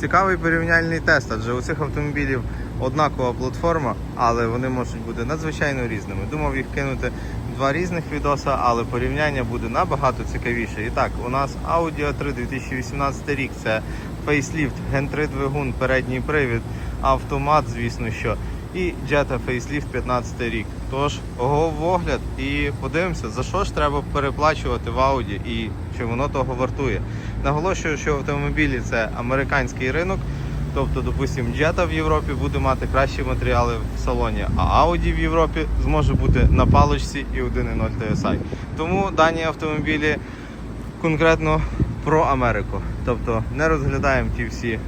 цікавий порівняльний тест, адже у цих автомобілів однакова платформа, але вони можуть бути надзвичайно різними. Думав їх кинути два різних відоса, але порівняння буде набагато цікавіше. І так, у нас Audi A3 2018 рік. Це фейсліфт, Gen 3 двигун, передній привід, автомат, звісно що. І Jetta Facelift 15 рік. Тож в огляд і подивимося, за що ж треба переплачувати в Audi і чи воно того вартує. Наголошую, що автомобілі це американський ринок. Тобто, допустимо, Jetta в Європі буде мати кращі матеріали в салоні, а Audi в Європі зможе бути на паличці і 1.0 TSI. Тому дані автомобілі конкретно про Америку. Тобто не розглядаємо ті всі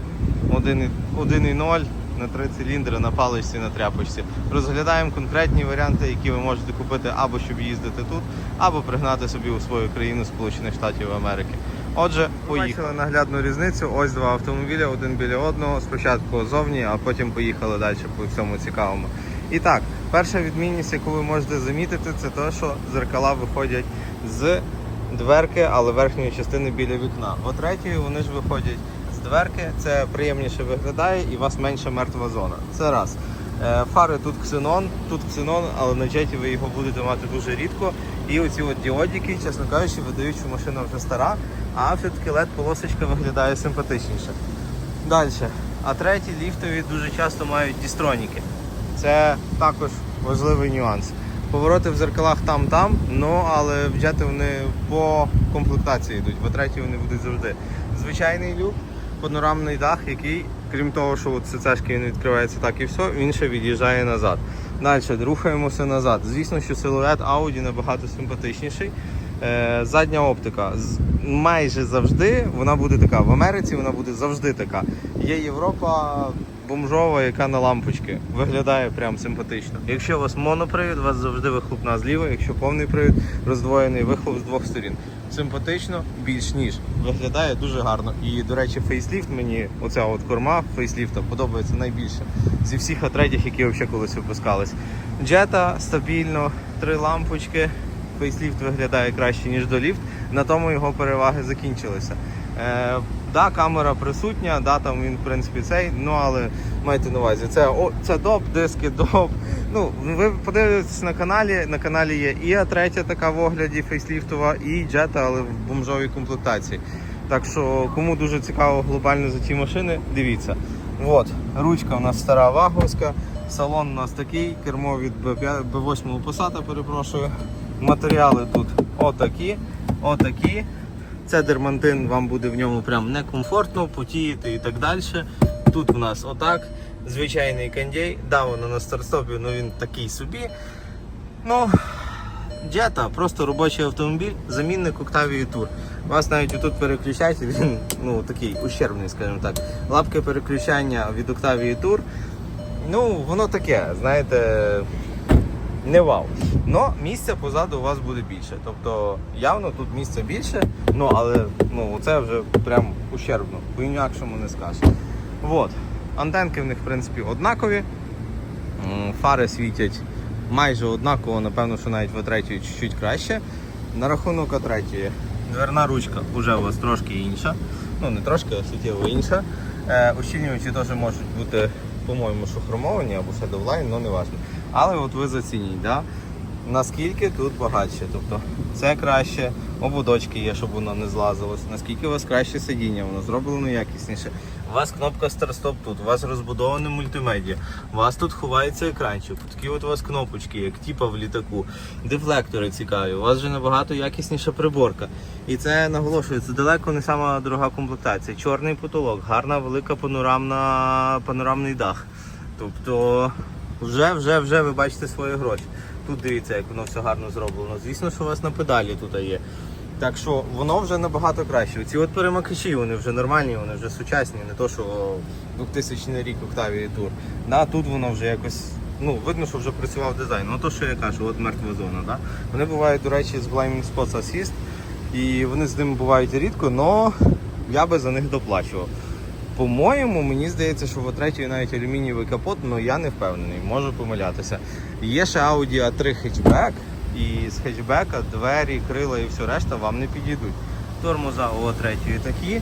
1.0 на три циліндри, на паличці, на тряпочці. Розглядаємо конкретні варіанти, які ви можете купити або щоб їздити тут, або пригнати собі у свою країну Сполучених Штатів Америки. Отже, поїхали наглядну різницю. Ось два автомобіля, один біля одного. Спочатку зовні, а потім поїхали далі по всьому цікавому. І так, перша відмінність, яку ви можете замітити, це те, що зеркала виходять з дверки, але верхньої частини біля вікна. О третьої вони ж виходять дверки, це приємніше виглядає і у вас менша мертва зона. Це раз. Е, Фари тут ксенон, тут ксенон, але на джеті ви його будете мати дуже рідко. І оці от діодики, чесно кажучи, видають, що машина вже стара, а все-таки led полосочка виглядає симпатичніше. Далі. А треті ліфтові дуже часто мають дістроніки. Це також важливий нюанс. Повороти в зеркалах там-там, ну але в джети вони по комплектації йдуть, в треті вони будуть завжди. Звичайний люк, панорамний дах, який, крім того, що от цецешки він відкривається так і все, він ще від'їжджає назад. Далі рухаємося назад. Звісно, що силует Audi набагато симпатичніший. Е, задня оптика майже завжди вона буде така. В Америці вона буде завжди така. Є Європа бомжова, яка на лампочки виглядає прям симпатично. Якщо у вас монопривід, у вас завжди вихлопна зліва, якщо повний привід, роздвоєний вихлоп з двох сторін. Симпатично, більш ніж. Виглядає дуже гарно. І, до речі, фейсліфт мені, оця от корма фейсліфта подобається найбільше зі всіх атредів, які взагалі колись випускались. Джета стабільно, три лампочки. Фейсліфт виглядає краще, ніж доліфт. На тому його переваги закінчилися. Да, камера присутня, да, там він, в принципі, цей, ну але майте на увазі, це, о, це доп, диски, доп. Ну, ви подивитесь на каналі. На каналі є і А3 така в огляді фейсліфтова, і джета, але в бомжовій комплектації. Так що, кому дуже цікаво глобально за ті машини, дивіться. От, ручка у нас стара ваговська, салон у нас такий, кермо від B5 B8 Passat, перепрошую. Матеріали тут отакі, отакі. Це дермантин, вам буде в ньому прям некомфортно, потіяти і так далі. Тут у нас отак, звичайний кондей. Да, воно на старстопі, але він такий собі. Ну, Jetta, просто робочий автомобіль, замінник Octavia. У вас навіть отут переключатель, він ну, такий ущербний, скажімо так. Лапки переключання від Octavia Tour. Ну, воно таке, знаєте, не вау. Но місця позаду у вас буде більше. Тобто явно тут місця більше, ну але ну, це вже прям ущербно, по-інакшому не скажеш. Вот. Антенки в них, в принципі, однакові. Фари світять майже однаково, напевно, що навіть в третій чуть-чуть краще. На рахунок третьої дверна ручка вже у вас трошки інша. Ну, не трошки, а суттєво інша. Е, ущільнювачі теж можуть бути, по-моєму, що хромовані або Shadowline, ну не важливо. Але от ви зацініть, да? наскільки тут багатше. Тобто це краще, ободочки є, щоб воно не злазилось. Наскільки у вас краще сидіння, воно зроблено якісніше. У вас кнопка старт-стоп тут, у вас розбудоване мультимедіа, у вас тут ховається екранчик, такі от у вас кнопочки, як типа в літаку, дефлектори цікаві, у вас вже набагато якісніша приборка. І це наголошую, це далеко не сама дорога комплектація. Чорний потолок, гарна велика панорамна, панорамний дах. Тобто вже, вже, вже ви бачите свої гроші. Тут дивіться, як воно все гарно зроблено. Звісно, що у вас на педалі тут є. Так що воно вже набагато краще. Ці от перемикачі, вони вже нормальні, вони вже сучасні, не то що 2000 рік Octavia Tour. Да, тут воно вже якось, ну, видно, що вже працював дизайн. Ну то, що я кажу, от мертва зона. Да? Вони бувають, до речі, з Blinding Spots Assist, і вони з ними бувають рідко, але я би за них доплачував. По-моєму, мені здається, що в третій навіть алюмінієвий капот, але я не впевнений, можу помилятися. Є ще Audi A3 хетчбек, і з хетчбека двері, крила і все решта вам не підійдуть. Тормоза у третьої такі,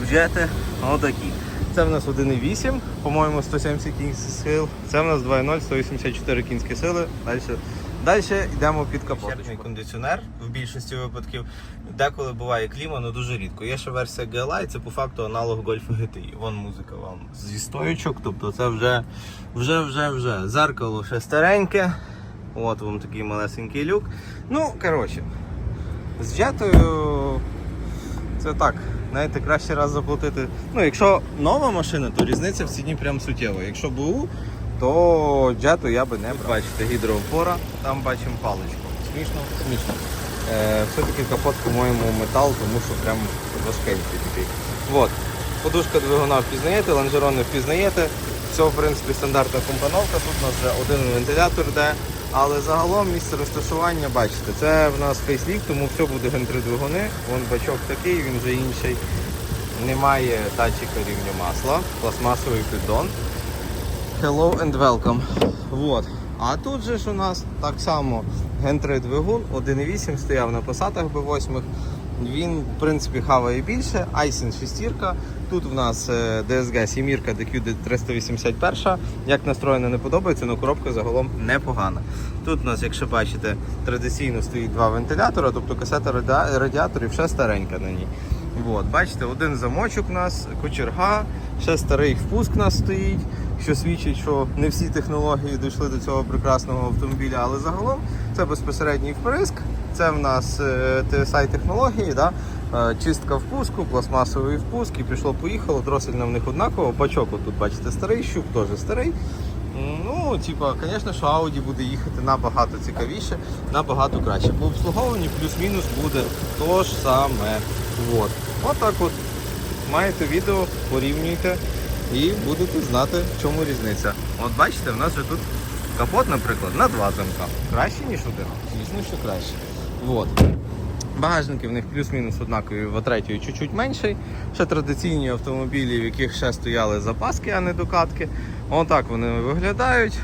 в джети отакі. Це в нас 1,8, по-моєму, 170 кінських сил. Це в нас 2,0, 184 кінські сили. Далі, далі йдемо під капоточку. кондиціонер в більшості випадків. Деколи буває кліма, але дуже рідко. Є ще версія GLI, це по факту аналог Golf GTI. Вон музика вам зі стоючок, тобто це вже, вже, вже, вже. Зеркало ще стареньке. От вам такий малесенький люк. Ну, коротше, з джетою це так. Знаєте, краще раз заплатити. Ну, якщо нова машина, то різниця в ціні прям суттєва. Якщо БУ, то джету я би не брав. Бачите, гідроопора, там бачимо паличку. Смішно, смішно. Е, все-таки капот, по-моєму, метал, тому що прям важкенький такий. От. Подушка двигуна впізнаєте, лонжерони впізнаєте. Все, в принципі, стандартна компоновка. Тут у нас вже один вентилятор йде. Але загалом місце розташування, бачите, це в нас фейсліфт, тому все буде ген 3 двигуни. Вон бачок такий, він вже інший. Немає датчика рівня масла, пластмасовий піддон. Hello and welcome. Вот. А тут же ж у нас так само 3 двигун, 1.8 стояв на посадах B8. Він, в принципі, хаває більше. Айсен шестірка. Тут в нас DSG 7 DQ 381. Як настроєно не подобається, але коробка загалом непогана. Тут у нас, якщо бачите, традиційно стоїть два вентилятора, тобто касета раді- радіаторів ще старенька на ній. От, бачите, один замочок у нас, кочерга, ще старий впуск у нас стоїть, що свідчить, що не всі технології дійшли до цього прекрасного автомобіля, але загалом це безпосередній вприск, це в нас е, TSI технології, да? е, чистка впуску, пластмасовий впуск і пішло-поїхало, дросельна в них однаково. Бачок тут бачите старий, щуп теж старий. Ну, типа, звісно, що Audi буде їхати набагато цікавіше, набагато краще. По обслуговуванні плюс-мінус буде то ж саме. От. от от. Маєте відео, порівнюйте і будете знати, в чому різниця. От бачите, в нас же тут капот, наприклад, на два замка. Краще, ніж один. Звісно, що краще. От. Багажники в них плюс-мінус однакові, в третьої чуть-чуть менший. Ще традиційні автомобілі, в яких ще стояли запаски, а не докатки. Отак вони виглядають.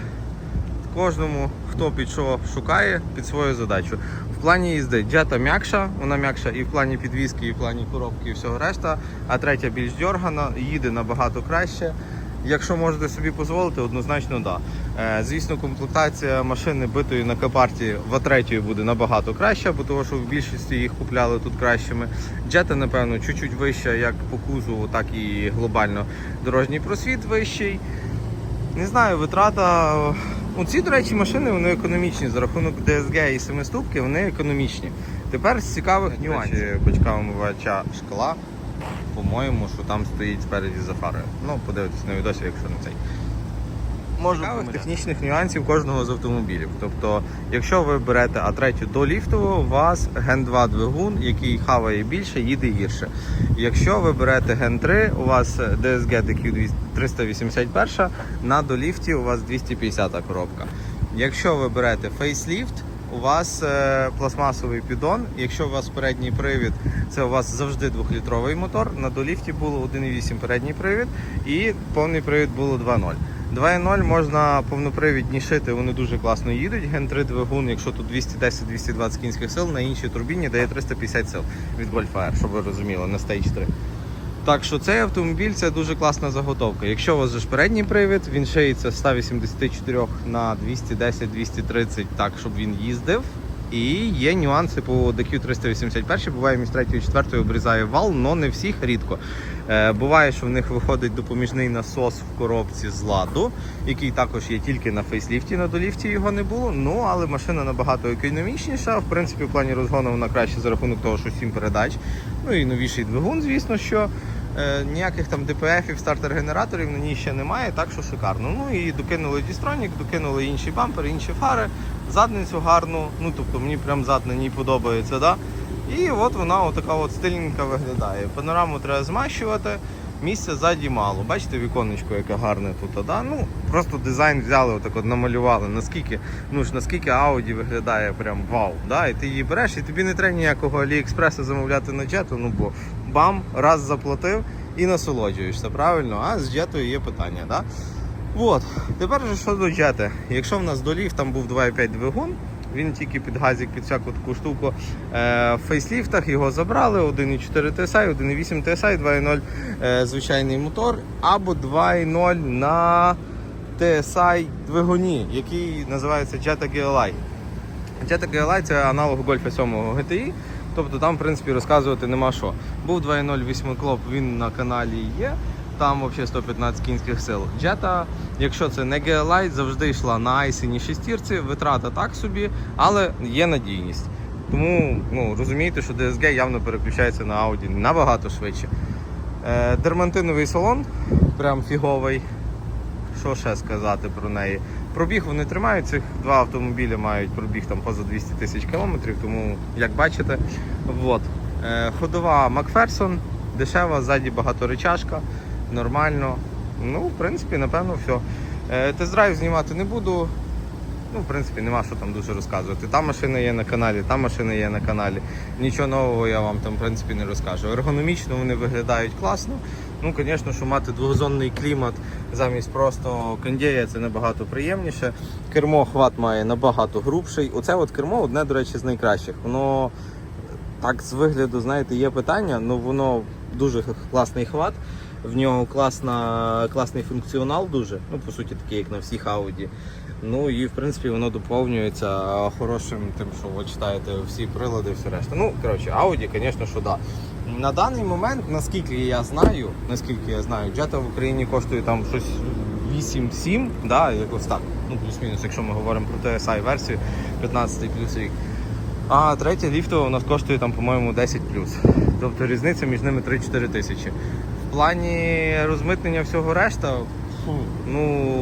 Кожному, хто під що шукає, під свою задачу. Плані їзди джета м'якша, вона м'якша і в плані підвіски, і в плані коробки, і всього решта. А третя більш дьоргана, їде набагато краще. Якщо можете собі дозволити, однозначно да. Е, звісно, комплектація машини битої на капарті в А3 буде набагато краща, бо того, що в більшості їх купляли тут кращими. Джета, напевно, чуть-чуть вища, як по кузову, так і глобально дорожній просвіт вищий. Не знаю, витрата. Ну, ці, до речі, машини вони економічні. За рахунок DSG і семиступки вони економічні. Тепер з цікавих нюансів бачка вимивача шкла. По-моєму, що там стоїть спереді за фарою. Ну, подивитись на відосі, якщо не цей. Можу цікавих технічних нюансів кожного з автомобілів. Тобто, якщо ви берете А3 до ліфтового, у вас Ген 2 двигун, який хаває більше, їде гірше. Якщо ви берете Ген 3, у вас DSG DQ 381, на доліфті у вас 250 коробка. Якщо ви берете фейсліфт, у вас е, пластмасовий піддон. Якщо у вас передній привід, це у вас завжди 2-літровий мотор. На доліфті було 1,8 передній привід і повний привід було 2.0. 2.0 можна повнопривідні шити, вони дуже класно їдуть. Ген 3 двигун, якщо тут 210-220 кінських сил, на іншій турбіні дає 350 сил від Golf Air, щоб ви розуміли, на Stage 3. Так що цей автомобіль це дуже класна заготовка. Якщо у вас же ж передній привід, він шиється з 184 на 210-230, так щоб він їздив. І є нюанси по DQ 381, буває між 3 і 4 обрізає вал, але не всіх рідко. Е, буває, що в них виходить допоміжний насос в коробці з ладу, який також є тільки на фейсліфті, на доліфті його не було. Ну але машина набагато економічніша. В принципі, в плані розгону вона краще за рахунок того, що 7 передач. Ну і новіший двигун, звісно, що. Е, ніяких там ДПФів, стартер-генераторів на ній ще немає, так що шикарно. Ну і докинули дістронік, докинули інші бампери, інші фари, задницю гарну. Ну тобто мені прям зад подобається. Да? І от вона отака от стильненька виглядає. Панораму треба змащувати. Місця ззаді мало. Бачите віконечко, яке гарне тут. Да? Ну, просто дизайн взяли, отак от намалювали. Наскільки, ну ж наскільки Audi виглядає прям вау. Да? І ти її береш, і тобі не треба ніякого Аліекспреса замовляти на джету, ну бо бам, раз заплатив і насолоджуєшся, правильно? А з джетою є питання. Да? От, тепер же що до джети. Якщо в нас до ліфт там був 2,5 двигун, Він тільки під газик, під всяку таку штуку. Е, в фейсліфтах його забрали 1,4 TSI, 1,8 TSI, 2,0 е, звичайний мотор, або 2,0 на TSI двигуні, який називається Jetta GLI. Jetta GLI це аналог Golf 7 GTI. Тобто там, в принципі, розказувати нема що. Був 2.0 восьмиклоп, він на каналі є. Там взагалі 115 кінських сил. Jetta, якщо це не GLI, завжди йшла на Айсені шестірці, витрата так собі, але є надійність. Тому ну, розумієте, що DSG явно переключається на Audi набагато швидше. Е, дермантиновий салон, прям фіговий. Що ще сказати про неї? Пробіг вони тримають, цих два автомобілі мають пробіг там поза 200 тисяч кілометрів, тому як бачите, вот. Е, ходова Макферсон, дешева, ззаді багаторечашка, нормально. Ну, в принципі, напевно, все. Тест-драйв знімати не буду. Ну, в принципі, нема що там дуже розказувати. Та машина є на каналі, та машина є на каналі. Нічого нового я вам там, в принципі, не розкажу. Ергономічно вони виглядають класно. Ну, звісно, що мати двохзонний клімат замість просто кондея це набагато приємніше. Кермо хват має набагато грубший. Оце от кермо одне, до речі, з найкращих. Воно так з вигляду, знаєте, є питання, але воно дуже класний хват. В нього класна, класний функціонал дуже. Ну, по суті, такий, як на всіх Audi. Ну і в принципі воно доповнюється хорошим тим, що ви читаєте всі прилади, все решта. Ну, коротше, Audi, звісно, що да. На даний момент, наскільки я знаю, наскільки я знаю, Jetta в Україні коштує там щось 8-7, да, якось так. Ну, плюс-мінус, якщо ми говоримо про TSI версію 15 плюс рік. А третя ліфтова у нас коштує там, по-моєму, 10 Тобто різниця між ними 3-4 тисячі. Плані розмитнення всього решта, ну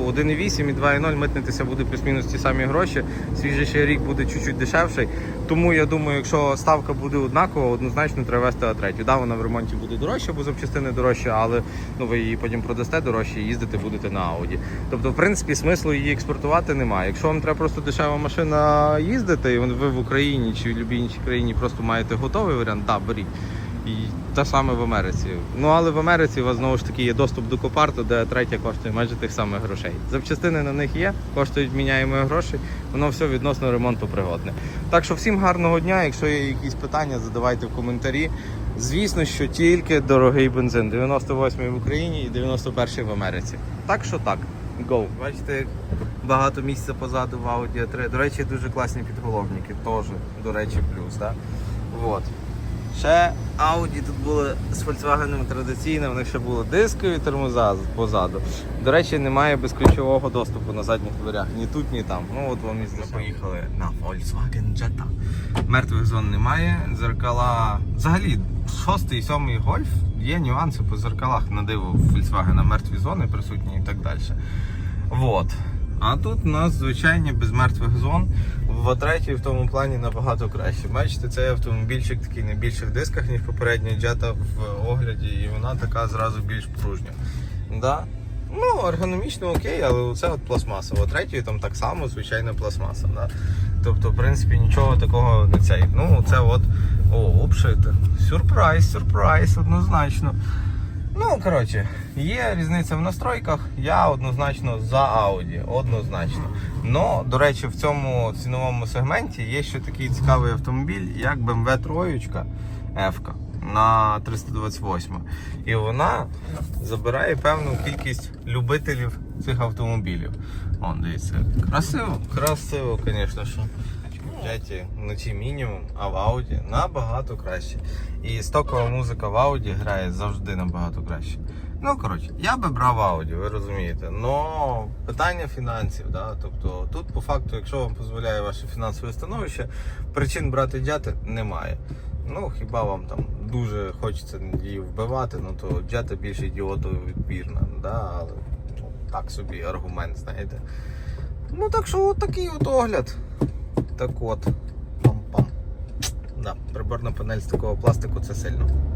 1,8 і 2,0 митнитися буде плюс-мінус ті самі гроші. Свіжий ще рік буде чуть-чуть дешевший. Тому я думаю, якщо ставка буде однакова, однозначно треба вести А3. Да, вона в ремонті буде дорожча, бо запчастини дорожчі, але ну, ви її потім продасте дорожче і їздити будете на Audi. Тобто, в принципі, смислу її експортувати немає. Якщо вам треба просто дешева машина їздити, і ви в Україні чи в будь-якій іншій країні просто маєте готовий варіант, так, беріть. І те саме в Америці. Ну але в Америці у вас знову ж таки є доступ до копарту, де третя коштує майже тих самих грошей. Запчастини на них є, коштують міняємо гроші, воно все відносно ремонту пригодне. Так що всім гарного дня. Якщо є якісь питання, задавайте в коментарі. Звісно, що тільки дорогий бензин. 98-й в Україні і 91-й в Америці. Так що так. Go. Бачите, багато місця позаду в Audi 3. До речі, дуже класні підголовники. Теж, до речі, плюс. Так? Вот. Ще Audi тут були з Volkswagen традиційно, в них ще було дискові тормоза позаду. До речі, немає безключового доступу на задніх дверях. Ні тут, ні там. Ну от вам і поїхали на Volkswagen Jetta. Мертвих зон немає. Дзеркала. Взагалі, шостий, сьомий гольф є нюанси по зеркалах на диво в Volkswagen мертві зони присутні і так далі. Вот. А тут у нас звичайні без мертвих зон. В А3 в тому плані набагато краще. Бачите, цей автомобільчик такий на більших дисках, ніж попередній джета в огляді, і вона така зразу більш пружня. Да? Ну, ергономічно окей, але це от пластмаса. В третій там так само, звичайна пластмаса. Да? Тобто, в принципі, нічого такого не цей. Ну, це от. О, обшите. Сюрприз, сюрприз, однозначно. Ну, коротше, є різниця в настройках. Я однозначно за Audi, однозначно. Но, до речі, в цьому ціновому сегменті є ще такий цікавий автомобіль, як BMW 3 F на 328. І вона забирає певну кількість любителів цих автомобілів. Вон, дивіться, красиво, красиво, звісно. що. Джеті вночі мінімум, а в Ауді набагато краще. І стокова музика в Ауді грає завжди набагато краще. Ну, коротше, я би брав Ауді, ви розумієте. Но питання фінансів, да? тобто тут по факту, якщо вам дозволяє ваше фінансове становище, причин брати джети немає. Ну, хіба вам там дуже хочеться її вбивати, ну то джета більш ідіотовідбірна, да? але ну, так собі аргумент, знаєте. Ну так що от такий от огляд. Так от. Пам-пам. Да, приборна панель з такого пластику це сильно.